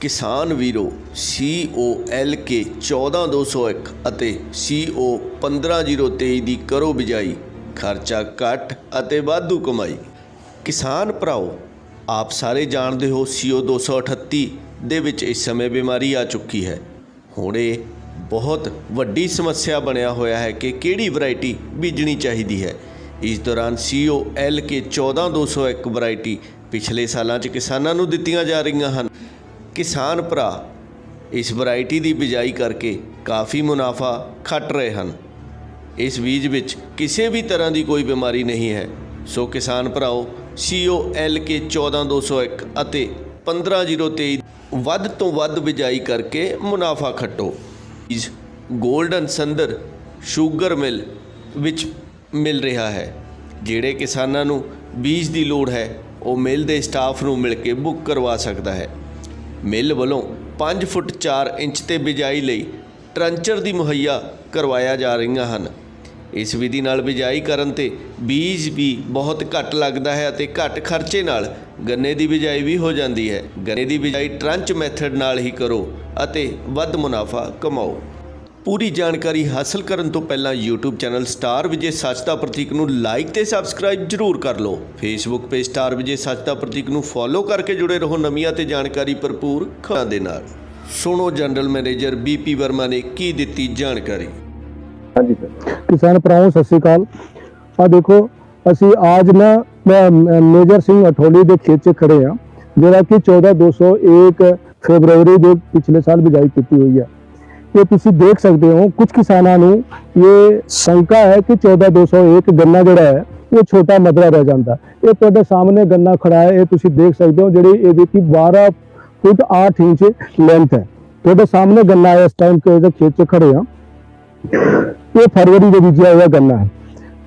ਕਿਸਾਨ ਵੀਰੋ COLK 14201 ਅਤੇ CO 15023 ਦੀ ਕਰੋ ਬਿਜਾਈ, ਖਰਚਾ ਘੱਟ ਅਤੇ ਵਾਧੂ ਕਮਾਈ। ਕਿਸਾਨ ਭਰਾਓ, ਆਪ ਸਾਰੇ ਜਾਣਦੇ ਹੋ CO 238 ਦੇ ਵਿੱਚ ਇਸ ਸਮੇਂ ਬਿਮਾਰੀ ਆ ਚੁੱਕੀ ਹੈ। ਹੁਣ ਇਹ ਬਹੁਤ ਵੱਡੀ ਸਮੱਸਿਆ ਬਣਿਆ ਹੋਇਆ ਹੈ ਕਿ ਕਿਹੜੀ ਵੈਰਾਈਟੀ ਬੀਜਣੀ ਚਾਹੀਦੀ ਹੈ। ਇਸ ਦੌਰਾਨ CO LK 14201 ਵੈਰਾਈਟੀ ਪਿਛਲੇ ਸਾਲਾਂ 'ਚ ਕਿਸਾਨਾਂ ਨੂੰ ਦਿੱਤੀਆਂ ਜਾ ਰਹੀਆਂ ਹਨ। ਕਿਸਾਨ ਭਰਾ ਇਸ ਵੈਰਾਈਟੀ ਦੀ ਬਿਜਾਈ ਕਰਕੇ ਕਾਫੀ ਮੁਨਾਫਾ ਖੱਟ ਰਹੇ ਹਨ। ਇਸ ਬੀਜ ਵਿੱਚ ਕਿਸੇ ਵੀ ਤਰ੍ਹਾਂ ਦੀ ਕੋਈ ਬਿਮਾਰੀ ਨਹੀਂ ਹੈ। ਸੋ ਕਿਸਾਨ ਭਰਾਓ COLK 14201 ਅਤੇ 15023 ਵੱਧ ਤੋਂ ਵੱਧ ਬਿਜਾਈ ਕਰਕੇ ਮੁਨਾਫਾ ਖੱਟੋ। ਇਸ 골ਡਨ ਸੰਦਰ ਸ਼ੂਗਰ ਮਿਲ ਵਿੱਚ ਮਿਲ ਰਿਹਾ ਹੈ। ਜਿਹੜੇ ਕਿਸਾਨਾਂ ਨੂੰ ਬੀਜ ਦੀ ਲੋੜ ਹੈ, ਉਹ ਮਿਲ ਦੇ ਸਟਾਫ ਨੂੰ ਮਿਲ ਕੇ ਬੁੱਕ ਕਰਵਾ ਸਕਦਾ ਹੈ। ਮਿੱਲ ਵੱਲੋਂ 5 ਫੁੱਟ 4 ਇੰਚ ਤੇ ਬਿਜਾਈ ਲਈ ਟਰੰਚਰ ਦੀ ਮੁਹੱਈਆ ਕਰਵਾਇਆ ਜਾ ਰਹੀਆਂ ਹਨ। ਇਸ ਵਿਧੀ ਨਾਲ ਬਿਜਾਈ ਕਰਨ ਤੇ ਬੀਜ ਵੀ ਬਹੁਤ ਘੱਟ ਲੱਗਦਾ ਹੈ ਅਤੇ ਘੱਟ ਖਰਚੇ ਨਾਲ ਗੰਨੇ ਦੀ ਬਿਜਾਈ ਵੀ ਹੋ ਜਾਂਦੀ ਹੈ। ਗੰਨੇ ਦੀ ਬਿਜਾਈ ਟਰੰਚ ਮੈਥਡ ਨਾਲ ਹੀ ਕਰੋ ਅਤੇ ਵੱਧ ਮੁਨਾਫਾ ਕਮਾਓ। ਪੂਰੀ ਜਾਣਕਾਰੀ ਹਾਸਲ ਕਰਨ ਤੋਂ ਪਹਿਲਾਂ YouTube ਚੈਨਲ ਸਟਾਰ ਵਿਜੇ ਸੱਚ ਦਾ ਪ੍ਰਤੀਕ ਨੂੰ ਲਾਈਕ ਤੇ ਸਬਸਕ੍ਰਾਈਬ ਜ਼ਰੂਰ ਕਰ ਲਓ। Facebook ਪੇਜ ਸਟਾਰ ਵਿਜੇ ਸੱਚ ਦਾ ਪ੍ਰਤੀਕ ਨੂੰ ਫੋਲੋ ਕਰਕੇ ਜੁੜੇ ਰਹੋ ਨਵੀਆਂ ਤੇ ਜਾਣਕਾਰੀ ਭਰਪੂਰ ਖਬਰਾਂ ਦੇ ਨਾਲ। ਸੁਣੋ ਜਨਰਲ ਮੈਨੇਜਰ ਬੀਪੀ ਵਰਮਾ ਨੇ ਕੀ ਦਿੱਤੀ ਜਾਣਕਾਰੀ? ਹਾਂਜੀ ਸਰ। ਕਿਸਾਨ ਭਰਾਓ ਸਤਿ ਸ੍ਰੀ ਅਕਾਲ। ਆ ਦੇਖੋ ਅਸੀਂ ਅੱਜ ਨਾ ਮੇਜਰ ਸਿੰਘ ਅਠੋਲੀ ਦੇ ਖੇਤ 'ਚ ਖੜੇ ਆ ਜਿਹੜਾ ਕਿ 14201 ਫਰਵਰੀ ਦੇ ਪਿਛਲੇ ਸਾਲ ਬਿਜਾਈ ਕੀਤੀ ਹੋਈ ਹੈ। ਇਹ ਤੁਸੀਂ ਦੇਖ ਸਕਦੇ ਹੋ ਕੁਝ ਕਿਸਾਨਾਂ ਨੂੰ ਇਹ ਸ਼ੰਕਾ ਹੈ ਕਿ 14201 ਗੰਨਾ ਜਿਹੜਾ ਹੈ, ਉਹ ਛੋਟਾ ਮਦਰਾ ਰਹਿ ਜਾਂਦਾ। ਇਹ ਤੁਹਾਡੇ ਸਾਹਮਣੇ ਗੰਨਾ ਖੜਾ ਹੈ, ਇਹ ਤੁਸੀਂ ਦੇਖ ਸਕਦੇ ਹੋ, ਜਿਹੜੀ ਇਹਦੀ ਕੀ 12 ਫੁੱਟ 8 ਇੰਚ ਲੈਂਥ ਹੈ। ਤੁਹਾਡੇ ਸਾਹਮਣੇ ਗੰਨਾ ਹੈ, ਇਸ ਟਾਈਮ ਕੇ ਇਹਦੇ ਖੇਤ 'ਚ ਖੜੇ ਆ। ਇਹ ਫਰਵਰੀ ਦੇ ਬੀਜਿਆ ਹੋਇਆ ਗੰਨਾ ਹੈ।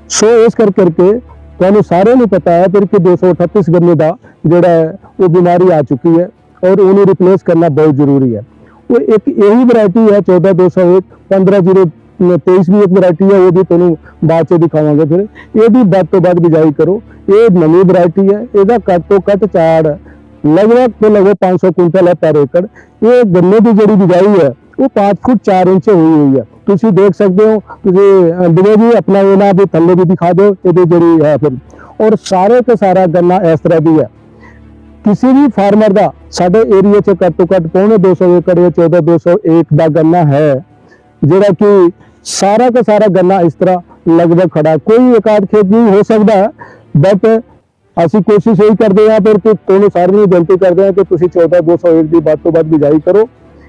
ਸੋ ਇਸ ਕਰ ਕਰਕੇ ਤੁਹਾਨੂੰ ਸਾਰਿਆਂ ਨੂੰ ਪਤਾ ਹੈ, ਫਿਰ ਕਿ 238 ਗੰਨੇ ਦਾ ਜਿਹੜਾ ਹੈ, ਉਹ ਬਿਮਾਰੀ ਆ ਚੁੱਕੀ ਹੈ ਔਰ ਉਹਨੂੰ ਰਿਪਲੇਸ ਕਰਨਾ ਬਹੁਤ ਜ਼ਰੂਰੀ ਹੈ। ਉਹ ਇੱਕ ਇਹੀ ਵੈਰਾਈਟੀ ਹੈ 14201 15023 ਵੀ ਇੱਕ ਵੈਰਾਈਟੀ ਹੈ ਉਹ ਵੀ ਤੁਹਾਨੂੰ ਬਾਅਦ ਚ ਦਿਖਾਵਾਂਗੇ ਫਿਰ ਇਹਦੀ ਵੱਧ ਤੋਂ ਵੱਧ ਬਿਜਾਈ ਕਰੋ ਇਹ ਨਵੀਂ ਵੈਰਾਈਟੀ ਹੈ ਇਹਦਾ ਘੱਟ ਤੋਂ ਘੱਟ ਝਾੜ ਲਗਭਗ ਤੋਂ ਲਗਭਗ 500 ਕੁਇੰਟਲ ਹੈ ਪਰ ਏਕੜ ਇਹ ਗੰਨੇ ਦੀ ਜਿਹੜੀ ਬਿਜਾਈ ਹੈ ਉਹ 5 ਫੁੱਟ 4 ਇੰਚ ਹੋਈ ਹੋਈ ਹੈ ਤੁਸੀਂ ਦੇਖ ਸਕਦੇ ਹੋ ਤੁਸੀਂ ਅਹ, ਵਿਜੇ ਜੀ ਆਪਣਾ ਇਹਨਾਂ ਦੇ ਥੱਲੇ ਵੀ ਦਿਖਾ ਦਿਓ ਇਹਦੀ ਜਿਹੜੀ ਹੈ ਫਿਰ ਔਰ ਸਾਰੇ ਤੇ ਸਾਰਾ ਗੰਨਾ ਇਸ ਤਰ੍ਹਾਂ ਦੀ ਹੈ ਕਿਸੇ ਵੀ ਫਾਰਮਰ ਦਾ ਸਾਡੇ ਏਰੀਆ 'ਚ ਘੱਟ ਤੋਂ ਘੱਟ ਪੌਣੇ 200 ਏਕੜ ਜਾਂ 14201 ਦਾ ਗੰਨਾ ਹੈ, ਜਿਹੜਾ ਕਿ ਸਾਰਾ ਦਾ ਸਾਰਾ ਗੰਨਾ ਇਸ ਤਰ੍ਹਾਂ ਲਗਭਗ ਖੜਾ ਹੈ। ਕੋਈ ਇਕਾਦ ਖੇਤ ਵੀ ਹੋ ਸਕਦਾ ਹੈ ਬਟ ਅਸੀਂ ਕੋਸ਼ਿਸ਼ ਇਹੀ ਕਰਦੇ ਹਾਂ ਫਿਰ ਕਿ ਤੁਹਾਨੂੰ ਸਾਰਿਆਂ ਨੂੰ ਬੇਨਤੀ ਕਰਦੇ ਹਾਂ ਕਿ ਤੁਸੀਂ 14201 ਦੀ ਵੱਧ ਤੋਂ ਵੱਧ ਬਿਜਾਈ ਕਰੋ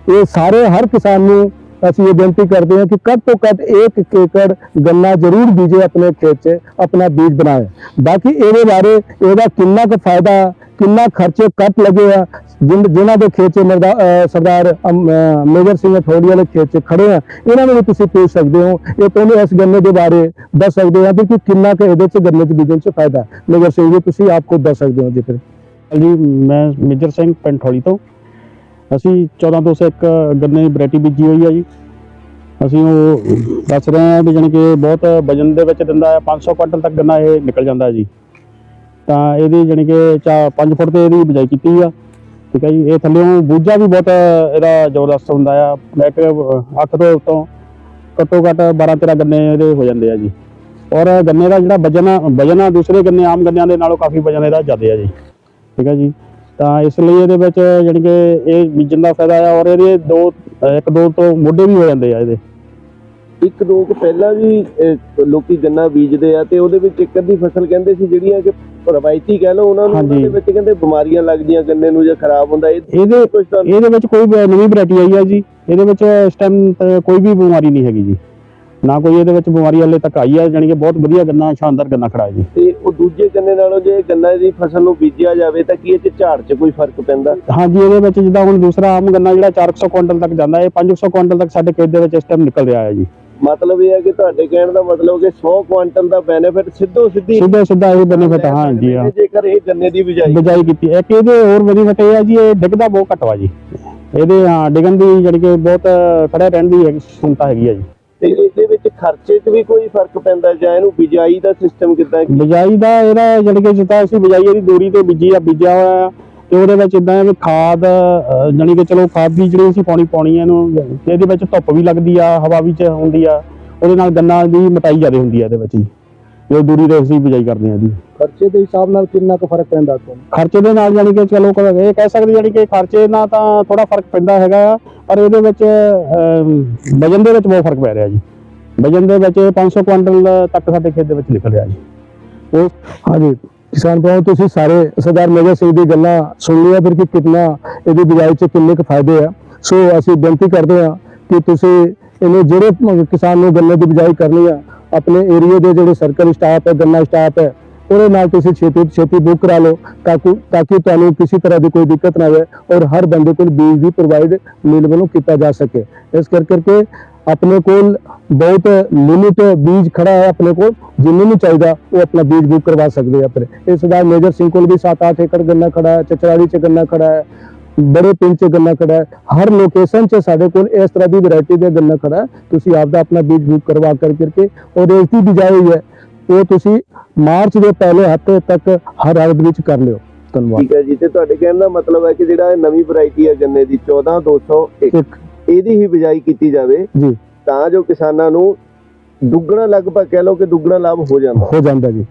ਇਹ ਸਾਰੇ ਹਰ ਕਿਸਾਨ ਨੂੰ ਅਸੀਂ ਇਹ ਬੇਨਤੀ ਕਰਦੇ ਹਾਂ ਕਿ ਘੱਟ ਤੋਂ ਘੱਟ 1 ਏਕੜ ਗੰਨਾ ਜ਼ਰੂਰ ਬੀਜੇ ਆਪਣੇ ਖੇਤ 'ਚ ਆਪਣਾ ਬੀਜ ਬਣਾਏ। ਬਾਕੀ ਇਹਦੇ ਬਾਰੇ ਇਹਦਾ ਕਿੰਨਾ ਕੁ ਫਾਇਦਾ ਕਿੰਨਾ ਖਰਚੇ ਕੱਟ ਲੱਗੇ ਆ ਜਿਨ- ਜਿਨ੍ਹਾਂ ਦੇ ਖੇਤ 'ਚ ਮਰਦਾ- ਅਹ ਸਰਦਾਰ ਅਮ, ਅਹ, ਮੇਜਰ ਸਿੰਘ ਅਠੋੜੀ ਵਾਲੇ ਖੇਤ 'ਚ ਖੜੇ ਆ ਇਹਨਾਂ ਨੂੰ ਵੀ ਤੁਸੀਂ ਪੁੱਛ ਸਕਦੇ ਹੋ। ਇਹ ਤੁਹਾਨੂੰ ਇਸ ਗੰਨੇ ਦੇ ਬਾਰੇ ਦੱਸ ਸਕਦੇ ਆ ਵੀ ਕਿ ਕਿੰਨਾ ਕੁ ਇਹਦੇ 'ਚ ਗੰਨੇ 'ਚ ਬੀਜਣ 'ਚ ਫਾਇਦਾ। ਹੈ। ਮੇਜਰ ਸਿੰਘ ਜੀ ਤੁਸੀਂ ਆਪ ਖੁਦ ਦੱਸ ਸਕਦੇ ਹੋ ਜੀ ਫਿਰ। ਜੀ ਮੈਂ ਮੇਜਰ ਸਿੰਘ ਪੈਂਠੋਲੀ ਤੋਂ। ਅਸੀਂ 1401 ਗੰਨੇ ਦੀ ਵੈਰਾਈਟੀ ਬੀਜੀ ਹੋਈ ਆ ਜੀ। ਅਸੀਂ ਉਹ ਦੱਸ ਰਹੇ ਹਾਂ ਵੀ ਜਾਣੀ ਕਿ ਬਹੁਤ ਵਜਨ ਦੇ ਵਿੱਚ ਦਿੰਦਾ ਹੈ 500 ਕੁਇੰਟਲ ਤੱਕ ਗੰਨਾ ਇਹ ਨਿਕਲ ਜਾਂਦਾ ਹੈ ਜੀ। ਤਾਂ ਇਹਦੀ ਜਾਣੀ ਕਿ ਚਾ 5 ਫੁੱਟ ਤੇ ਇਹਦੀ ਬਿਜਾਈ ਕੀਤੀ ਆ। ਠੀਕ ਹੈ ਜੀ, ਇਹ ਥੱਲੇੋਂ ਬੂਝਾ ਵੀ ਬਹੁਤ ਇਹਦਾ ਜ਼ਬਰਦਸਤ ਹੁੰਦਾ ਆ। ਇੱਕ 8 ਤੋਂ ਤੋਂ ਘੱਟੋ ਘੱਟ 12 13 ਗੰਨੇ ਇਹਦੇ ਹੋ ਜਾਂਦੇ ਆ ਜੀ। ਔਰ ਗੰਨੇ ਦਾ ਜਿਹੜਾ ਵਜਨ ਆ ਵਜਨ ਆ, ਦੂਸਰੇ ਗੰਨੇ, ਆਮ ਗੰਨਿਆਂ ਦੇ ਨਾਲੋਂ ਕਾਫੀ ਵਜਨ ਇਹਦਾ ਜ਼ਿਆਦਾ ਆ ਜੀ। ਠੀਕ ਹੈ ਜੀ। ਤਾਂ ਇਸ ਲਈ ਇਹਦੇ ਵਿੱਚ ਜਾਣੀ ਕਿ ਇਹ ਬੀਜਣ ਦਾ ਫਾਇਦਾ ਆ ਔਰ ਇਹਦੇ ਦੋ ਇੱਕ ਦੋ ਤੋਂ ਮੋਢੇ ਵੀ ਹੋ ਜਾਂਦੇ ਆ ਇਹਦੇ। ਇੱਕ ਦੋ ਕੁ ਪਹਿਲਾਂ ਵੀ ਅਹ, ਲੋਕੀ ਗੰਨਾ ਬੀਜਦੇ ਆ ਤੇ ਉਹਦੇ ਵਿੱਚ ਇੱਕ ਅੱਧੀ ਫਸਲ ਕਹਿੰਦੇ ਸੀ ਜਿਹੜੀਆਂ ਕਿ ਰਵਾਇਤੀ ਕਹਿ ਲਓ ਉਹਨਾਂ ਨੂੰ ਉਹਨਾਂ। ਦੇ ਵਿੱਚ ਕਹਿੰਦੇ ਬਿਮਾਰੀਆਂ ਲੱਗਦੀਆਂ ਗੰਨੇ ਨੂੰ ਜਾਂ ਖਰਾਬ ਹੁੰਦਾ ਇਹ ਇਹਦੇ ਕੁਝ ਤਾਂ ਇਹਦੇ ਵਿੱਚ ਕੋਈ ਨਵੀਂ ਵੈਰਾਈਟੀ ਆਈ ਆ ਜੀ। ਇਹਦੇ ਵਿੱਚ ਇਸ ਟਾਈਮ ਕੋਈ ਵੀ ਬਿਮਾਰੀ ਨਹੀਂ ਹੈਗੀ ਜੀ। ਨਾ ਕੋਈ ਇਹਦੇ ਵਿੱਚ ਬਿਮਾਰੀ ਹਲੇ ਤੱਕ ਆਈ ਆ ਜਾਣੀ ਕਿ ਬਹੁਤ ਵਧੀਆ ਗੰਨਾ ਸ਼ਾਨਦਾਰ ਗੰਨਾ ਖੜਾ ਹੈ ਜੀ। ਤੇ ਉਹ ਦੂਜੇ ਗੰਨੇ ਨਾਲੋਂ ਜੇ ਗੰਨਾ ਦੀ ਫਸਲ ਨੂੰ ਬੀਜਿਆ ਜਾਵੇ ਤਾਂ ਕੀ ਇਹ ਚ ਝਾੜ 'ਚ ਕੋਈ ਫ਼ਰਕ ਪੈਂਦਾ? ਹਾਂਜੀ ਇਹਦੇ ਵਿੱਚ ਜਿੱਦਾਂ ਹੁਣ ਦੂਸਰਾ ਆਮ ਗੰਨਾ ਜਿਹੜਾ 400 ਕੁਇੰਟਲ ਤੱਕ ਜਾਂਦਾ ਹੈ ਇਹ 500 ਕੁਇੰਟਲ ਤੱਕ ਸਾਡੇ ਖੇਤ ਦੇ ਵਿੱਚ ਇਸ ਟਾਈਮ ਨਿਕਲ ਰਿਹਾ ਹੈ ਜੀ। ਮਤਲਬ ਇਹ ਹੈ ਕਿ ਤੁਹਾਡੇ ਕਹਿਣ ਦਾ ਮਤਲਬ ਕਿ 100 ਕੁਆਂਟਲ ਦਾ ਬੈਨੀਫਿਟ ਸਿੱਧੋ ਸਿੱਧੀ ਸਿੱਧਾ ਸਿੱਧਾ ਇਹ ਬੈਨੀਫਿਟ ਹਾਂ ਜੀ ਹਾਂ। ਜੇਕਰ ਇਹ ਗੰਨੇ ਦੀ ਬਿਜਾਈ। ਬਿਜਾਈ ਕੀਤੀ। ਇੱਕ ਇਹਦੇ ਹੋਰ ਬੈਨੀਫਿਟ ਇਹ ਆ ਜੀ ਇਹ ਡਿੱਗਦਾ ਬਹੁਤ ਘੱਟ ਵਾ ਜੀ। ਇਹਦੇ ਹਾਂ ਡਿੱਗਣ ਦੀ ਜਿਹੜੀ ਕਿ ਬਹੁਤ ਖੜਾ ਰਹਿਣ ਦੀ ਸੁਣਤਾ ਹੈਗੀ ਆ ਜੀ। ਤੇ ਇਹਦੇ ਵਿੱਚ ਖਰਚੇ 'ਚ ਵੀ ਕੋਈ ਫ਼ਰਕ ਪੈਂਦਾ ਜਾਂ ਇਹਨੂੰ ਬਿਜਾਈ ਦਾ ਸਿਸਟਮ ਕਿਦਾਂ ਬਿਜਾਈ ਦਾ ਇਹਦਾ ਜਾਣੀ ਕਿ ਜਿੱਦਾਂ ਅਸੀਂ ਬਿਜਾਈ ਇਹਦੀ ਦੂਰੀ ਤੇ ਬੀਜੀ ਆ ਬੀਜਿਆ ਹੋਇਆ ਤੇ ਉਹਦੇ ਵਿੱਚ ਇਦਾਂ ਹੈ ਵੀ ਖਾਦ ਅਹ, ਜਾਣੀ ਕਿ ਚਲੋ ਖਾਦ ਵੀ ਜਿਹੜੀ ਅਸੀਂ ਪਾਉਣੀ ਪਾਉਣੀ ਹੈ ਇਹਨੂੰ ਇਹਦੇ ਵਿੱਚ ਧੁੱਪ ਵੀ ਲੱਗਦੀ ਆ ਹਵਾ ਵੀ ਚ ਹੁੰਦੀ ਆ ਉਹਦੇ ਨਾਲ ਗੰਨਾ ਦੀ ਮਟਾਈ ਜ਼ਿਆਦਾ ਹੁੰਦੀ ਆ ਇਹਦੇ ਵਿੱਚ ਜੀ। ਜੋ ਦੂਰੀ ਦੇ ਅਸੀਂ ਬਿਜਾਈ ਕਰਦੇ ਆ ਜੀ ਖਰਚੇ ਦੇ ਹਿਸਾਬ ਨਾਲ ਕਿੰਨਾ ਕੁ ਫ਼ਰਕ ਪੈਂਦਾ ਤੁਹਾਨੂੰ ਖਰਚੇ ਦੇ ਨਾਲ ਜਾਣੀ ਕਿ ਚਲੋ ਕ- ਇਹ ਕਹਿ ਸਕਦੇ ਜਾਣੀ ਕਿ ਖਰਚੇ ਨਾਲ ਤਾਂ ਥੋੜਾ ਫ਼ਰਕ ਪੈਂਦਾ ਹੈਗਾ ਆ, ਪਰ ਇਹਦੇ ਵਿੱਚ ਅਮ, ਵਜਨ ਦੇ ਵਿੱਚ ਬਹੁਤ ਫ਼ਰਕ ਪੈ ਰਿਹਾ ਜੀ। ਵਜਨ ਦੇ ਵਿੱਚ 500 ਕੁਇੰਟਲ ਤੱਕ ਸਾਡੇ ਖੇਤ ਦੇ ਵਿੱਚ ਨਿਕਲ ਰਿਹਾ ਜੀ। ਹਾਂਜੀ ਕਿਸਾਨ ਭਰਾਓ ਤੁਸੀਂ ਸਾਰੇ ਸਰਦਾਰ ਮੇਜਰ ਸਿੰਘ ਦੀ ਗੱਲਾਂ ਸੁਣ ਲਿਆ ਫਿਰ ਕਿ ਕਿੰਨਾ ਇਹਦੀ ਬਿਜਾਈ 'ਚ ਕਿੰਨੇ ਕੁ ਫਾਇਦੇ ਆ। ਸੋ ਅਸੀਂ ਬੇਨਤੀ ਕਰਦੇ ਹਾਂ ਕਿ ਤੁਸੀਂ ਇਹਨੂੰ ਜਿਹੜੇ ਮ- ਕਿਸਾਨ ਨੂੰ ਗੰਨੇ ਦੀ ਬਿਜਾਈ ਕਰਨੀ ਆ ਆਪਣੇ ਏਰੀਆ ਦੇ ਜਿਹੜੇ ਸਰਕਲ ਸਟਾਫ ਹੈ, ਗੰਨਾ ਸਟਾਫ ਹੈ, ਉਹਦੇ ਨਾਲ ਤੁਸੀਂ ਛੇਤੀ ਛੇਤੀ ਬੁੱਕ ਕਰਾ ਲਓ ਤਾਂ ਕਿ ਤੁਹਾਨੂੰ ਕਿਸੇ ਤਰ੍ਹਾਂ ਦੀ ਕੋਈ ਦਿੱਕਤ ਨਾ ਆਵੇ ਔਰ ਹਰ ਬੰਦੇ ਕੋਲ ਬੀਜ ਵੀ ਪ੍ਰੋਵਾਈਡ ਮਿਲ ਵੱਲੋਂ ਕੀਤਾ ਜਾ ਸਕੇ। ਇਸ ਕਰ ਕਰਕੇ ਆਪਣੇ ਕੋਲ ਬਹੁਤ ਲਿਮਿਟ ਬੀਜ ਖੜਾ ਹੈ ਆਪਣੇ ਕੋਲ, ਜਿੰਨੇ ਨੂੰ ਚਾਹੀਦਾ ਉਹ ਆਪਣਾ ਬੀਜ ਬੁੱਕ ਕਰਵਾ ਸਕਦੇ ਆ ਫਿਰ ਇਸ ਦਾ ਮੇਜਰ ਸਿੰਘ ਕੋਲ ਵੀ 7-8 ਏਕੜ ਗੰਨਾ ਖੜਾ ਹੈ ਚਚਰਾੜੀ ਚ ਗੰਨਾ ਖੜਾ ਹੈ ਬੜੇ ਪਿੰਡ ਚ ਗੰਨਾ ਖੜਾ ਹੈ ਹਰ ਲੋਕੇਸ਼ਨ 'ਚ ਸਾਡੇ ਕੋਲ ਇਸ ਤਰ੍ਹਾਂ ਦੀ ਵੈਰਾਈਟੀ ਦਾ ਗੰਨਾ ਖੜਾ ਤੁਸੀਂ ਆਪਦਾ ਆਪਣਾ ਬੀਜ ਬੁੱਕ ਕਰਵਾ ਕਰ ਕਰਕੇ ਔਰ ਇਸ ਦੀ ਬਿਜਾਈ ਹੈ ਉਹ ਤੁਸੀਂ ਮਾਰਚ ਦੇ ਪਹਿਲੇ ਹਫ਼ਤੇ ਤੱਕ ਹਰ ਹਾਲਤ ਵਿੱਚ ਕਰ ਲਿਓ। ਧੰਨਵਾਦ। ਠੀਕ ਹੈ ਜੀ ਤੇ ਤੁਹਾਡੇ ਕਹਿਣ ਦਾ ਮਤਲਬ ਹੈ ਕਿ ਜਿਹੜਾ ਇਹ ਨਵੀਂ ਵੈਰਾਈਟੀ ਹੈ ਗੰਨੇ ਦੀ 14201 ਇੱਕ। ਇਹਦੀ ਹੀ ਬਿਜਾਈ ਕੀਤੀ ਜਾਵੇ ਜੀ। ਤਾਂ ਜੋ ਕਿਸਾਨਾਂ ਨੂੰ ਦੁੱਗਣਾ ਲਗਭਗ ਕਹਿ ਲਓ ਕਿ ਦੁੱਗਣਾ ਲਾਭ ਹੋ ਜਾਂਦਾ। ਹੋ ਜਾਂਦਾ ਜੀ।